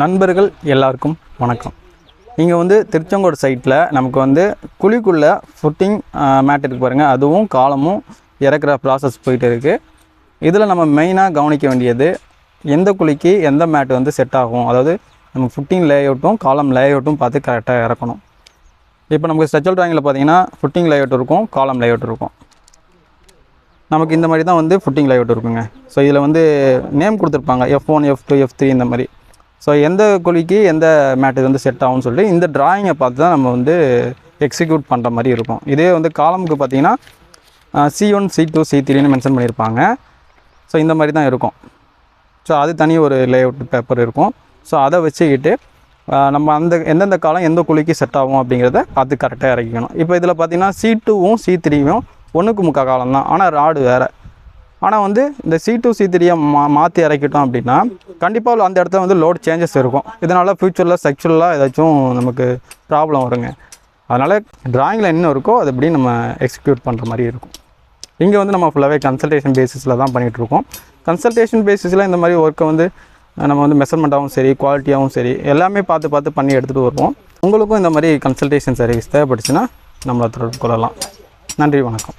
நண்பர்கள் எல்லாருக்கும் வணக்கம். இங்கே வந்து திருச்செங்கோடு சைட்டில் நமக்கு வந்து குழிக்குள்ளே ஃபுட்டிங் மேட் இருக்கு பாருங்கள் அதுவும் காலமும் இறக்குற ப்ராசஸ் போயிட்டு இருக்குது இதில் நம்ம மெயினாக கவனிக்க வேண்டியது எந்த குழிக்கு எந்த மேட் வந்து செட் ஆகும். அதாவது நம்ம ஃபுட்டிங் லேஅவுட்டும் காலம் லேஅவுட்டும் பார்த்து கரெக்டாக இறக்கணும். இப்போ நமக்கு ஸ்ட்ரெச்சல் ட்ராயிங்கில் பார்த்தீங்கன்னா ஃபுட்டிங் லேஅவுட் இருக்கும் காலம் லேஅவுட் இருக்கும். நமக்கு இந்த மாதிரி தான் வந்து ஃபுட்டிங் லேஅவுட் இருக்குங்க. ஸோ இதில் வந்து நேம் கொடுத்துருப்பாங்க. F one F two F three இந்த மாதிரி. ஸோ எந்த குழிக்கு எந்த மேட்டு வந்து செட் ஆகும்னு சொல்லிட்டு இந்த ட்ராயிங்கை பார்த்து தான் நம்ம வந்து எக்ஸிக்யூட் பண்ணுற மாதிரி இருக்கும். இதே வந்து காலமுக்கு பார்த்தீங்கன்னா C one C two C த்ரீன்னு மென்ஷன் பண்ணியிருப்பாங்க. ஸோ இந்த மாதிரி தான் இருக்கும். ஸோ அது தனி ஒரு லேஅவுட் பேப்பர் இருக்கும். ஸோ அதை வச்சுக்கிட்டு நம்ம அந்த எந்தெந்த காலம் எந்த குழிக்கு செட் ஆகும் அப்படிங்கிறத பார்த்து கரெக்டாக இறக்கிக்கணும். இப்போ இதில் பார்த்தீங்கன்னா சி டூவும் சி த்ரீவும் ஒன்றுக்கு முக்கால் காலம் தான். ஆனால் ராடு வேறு. ஆனால் வந்து இந்த சி டூ சி த்ரீயை மா மாற்றி இறக்கிட்டோம் அப்படின்னா கண்டிப்பாக அந்த இடத்துல வந்து லோட் சேஞ்சஸ் இருக்கும். இதனால் ஃப்யூச்சரில் செக்ஷுவலாக ஏதாச்சும் நமக்கு ப்ராப்ளம் வருங்க. அதனால் ட்ராயிங்கில் என்ன இருக்கோ அது எப்படி நம்ம எக்ஸிக்யூட் பண்ணுற மாதிரி இருக்கும். இங்கே வந்து நம்ம ஃபுல்லாகவே கன்சல்டேஷன் பேசிஸில் தான் பண்ணிகிட்ருக்கோம் கன்சல்டேஷன் பேசிஸில் இந்த மாதிரி ஒர்க்கை வந்து நம்ம வந்து மெஷர்மெண்ட்டாகவும் சரி குவாலிட்டியாகவும் சரி எல்லாமே பார்த்து பார்த்து பண்ணி எடுத்துகிட்டு வருவோம். உங்களுக்கும் இந்த மாதிரி கன்சல்டேஷன் சர்வீஸ் தேவைப்பட்டுச்சுன்னா நம்மளை தொடர்பு கொள்ளலாம். நன்றி வணக்கம்.